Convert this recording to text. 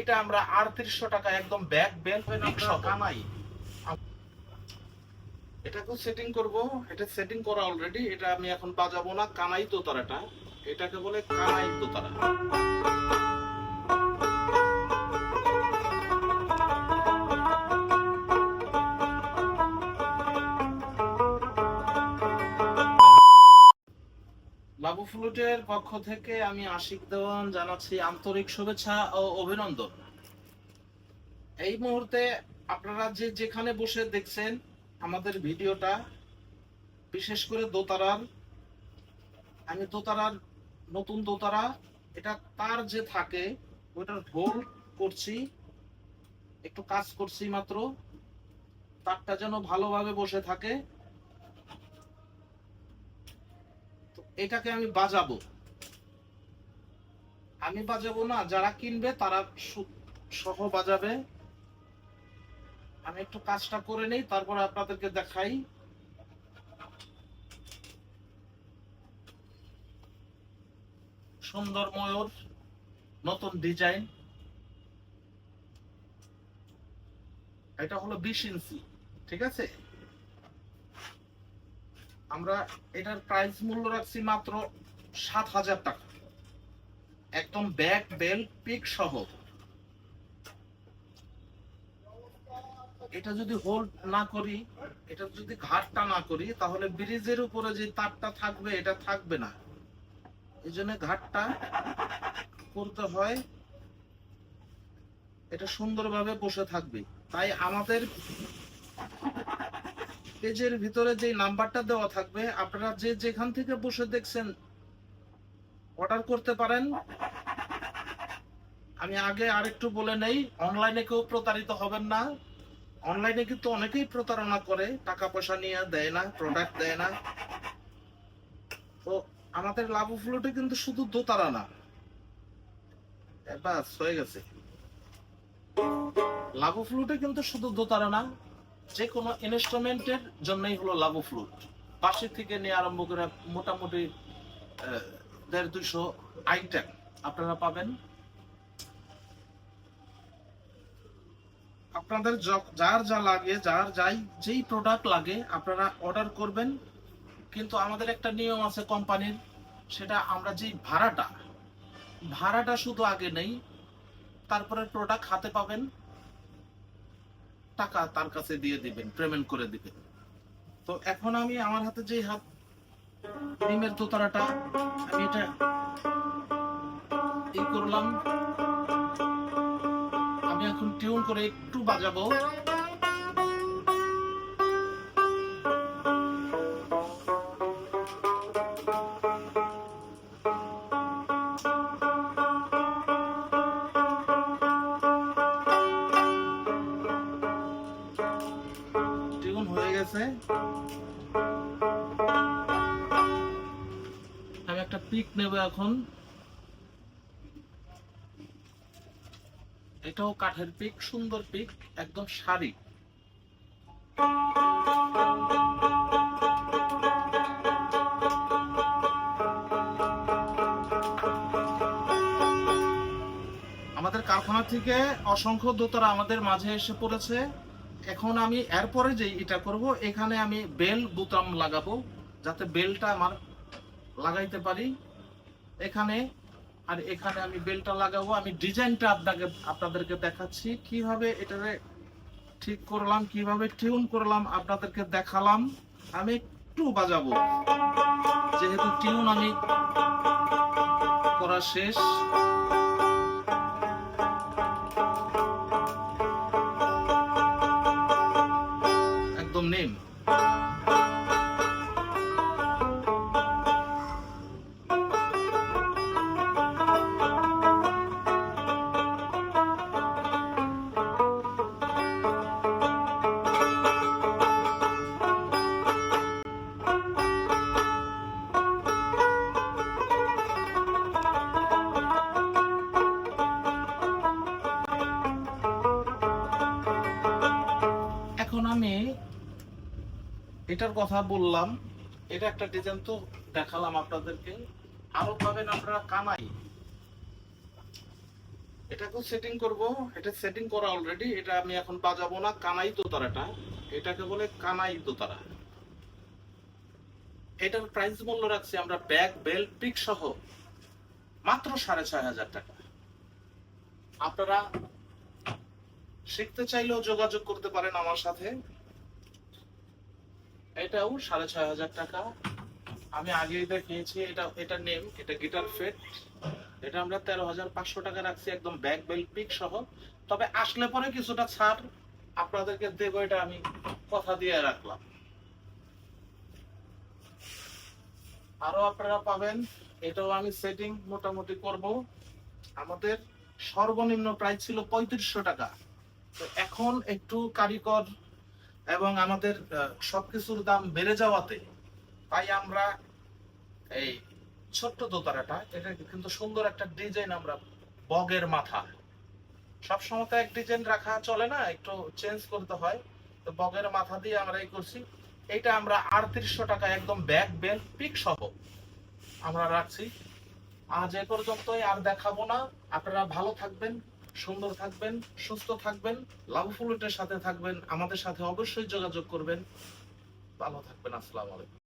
এটা আমরা আটত্রিশশো টাকা একদম ব্যাক বেল কামাই। এটাকেও সেটিং করব। এটা সেটিং করা অলরেডি এটা আমি এখন বাজাবো না কানাই দোতারাটা এটাকে বলে কানাই দোতারা লাবু ফ্লুটের পক্ষ থেকে আমি আশিক দেওয়ান জানাচ্ছি আন্তরিক শুভেচ্ছা ও অভিনন্দন। এই মুহূর্তে আপনারা যে যেখানে বসে দেখছেন আমাদের ভিডিওটা, বিশেষ করে দোতারার, আমি দোতারার, নতুন দোতারা, এটা তার যে থাকে ওইটার হোল করছি, একটু কাজ করছি মাত্র, তারটা যেন ভালোভাবে বসে থাকে তো এটাকে আমি বাজাবো। আমি বাজাবো না, যারা কিনবে তারা সহ বাজাবে। আমি একটু কাজটা করে নেই, তারপর আপনাদেরকে দেখাই। সুন্দর ময়ূর নতুন ডিজাইন। এটা হলো বিশ ইঞ্চি, ঠিক আছে? আমরা এটার প্রাইস মূল্য রাখছি মাত্র সাত হাজার টাকা। একদম ব্যাক বেল পিক সহ। এটা যদি হোল্ড না করি, এটা যদি ঘাটটা না করি, তাহলে ব্রিজের উপরে যে তারটা থাকবে, এটা থাকবে না। এই জন্য ঘাটটা করতে হয়, এটা সুন্দরভাবে বসে থাকবে। তাই আমাদের পেজের ভিতরে যে নাম্বারটা দেওয়া থাকবে, আপনারা যে যেখান থেকে বসে দেখছেন অর্ডার করতে পারেন। আমি আগে আরেকটু বলে নেই অনলাইনে কেউ প্রতারিত হবেন না। অনলাইনে কিন্তু অনেকেই প্রতারণা করে টাকা পয়সা নিয়ে দেয় না প্রোডাক্ট দেয় না। তো আমাদের লাভ ফ্লোটে কিন্তু শুধু দোতারা না। বাস, হয়ে গেছে। লাভ ফ্লুটে কিন্তু শুধু দোতারা না। যে কোনো ইনস্ট্রুমেন্টের জন্যই হলো লাভ ফ্লুট পাশে থেকে নিয়ে আরম্ভ করে মোটামুটি দেড় দুইশো আইটেম আপনারা পাবেন। আপনাদের যার যা লাগে, যার যাই, যেই প্রোডাক্ট লাগে, আপনারা অর্ডার করবেন। কিন্তু আমাদের একটা নিয়ম আছে কোম্পানির সেটা আমরা যেই ভাড়াটা ভাড়াটা শুধু আগে নেই, তারপরে প্রোডাক্ট হাতে পাবেন। টাকা তার কাছে দিয়ে দিবেন পেমেন্ট করে দিবেন। তো এখন আমি আমার হাতে যে হাত ডিমের দোতারাটা আমি এটা এই করলাম। আমি এখন টিউন করে একটু বাজাবো। গেছে আমি একটা পিক নেব এখন। এটাও কাঠের পিক সুন্দর পিক একদম আমাদের কারখানা থেকে অসংখ্য দোতারা আমাদের মাঝে এসে পড়েছে। এখন আমি এরপরে যে এটা করব, এখানে আমি বেল বুতাম লাগাবো, যাতে বেলটা আমার লাগাইতে পারি। এখানে, আর এখানে আমি বেলটা লাগাবো। আমি ডিজাইনটা আপনাকে, আপনাদেরকে দেখাচ্ছি। কীভাবে এটারে ঠিক করলাম, কীভাবে টিউন করলাম, আপনাদেরকে দেখালাম। আমি একটু বাজাবো। যেহেতু টিউন আমি করা শেষ। এখন আমি এটার কথা বললাম, এটা একটা ডিজাইন তো দেখালাম আপনাদেরকে। আরও পাবেন আপনারা কানাই। এটাকেও সেটিং করব। এটা সেটিং করা অলরেডি এটা আমি এখন বাজাবো না, কানাই দোতারাটা এটাকে বলে কানাই দোতারা এটার প্রাইস মূল্য রাখছি আমরা ব্যাগ বেল্ট পিক সহ মাত্র সাড়ে ছয় হাজার টাকা। আপনারা শিখতে চাইলেও যোগাযোগ করতে পারেন আমার সাথে। এটাও সাড়ে ছয় হাজার টাকা। আমি আগেই দেখিয়েছি, এটা এটা নেম এটা গিটার ফেট এটা আমরা তেরো হাজার পাঁচশো টাকা রাখছি, একদম ব্যাক বেল্ট পিক সহ। তবে আসলে পরে কিছুটা ছাড় আপনাদেরকে দেবো, এটা আমি কথা দিয়ে রাখলাম। আরও আপনারা পাবেন, এটাও আমি সেটিং মোটামুটি করব। আমাদের সর্বনিম্ন প্রাইস ছিল পঁয়ত্রিশশো টাকা। এখন একটু কারিগর এবং আমাদের সবকিছুর দাম বেড়ে যাওয়াতে তাই আমরা এই ছোট্ট দোতারাটা এটা কিন্তু সুন্দর একটা ডিজাইন আমরা বগের মাথা। সবসময় তো এক ডিজাইন রাখা চলে না, একটু চেঞ্জ করতে হয়। তো বগের মাথা দিয়ে আমরা এই করছি। এটা আমরা আটত্রিশশো টাকা একদম ব্যাক বেল পিক সহ আমরা রাখছি। আজ এ পর্যন্তই, আর দেখাবো না। আপনারা ভালো থাকবেন। সুন্দর থাকবেন, সুস্থ থাকবেন, লাভফুল সাথে থাকবেন, আমাদের সাথে অবশ্যই যোগাযোগ করবেন। ভালো থাকবেন, আসসালামু আলাইকুম।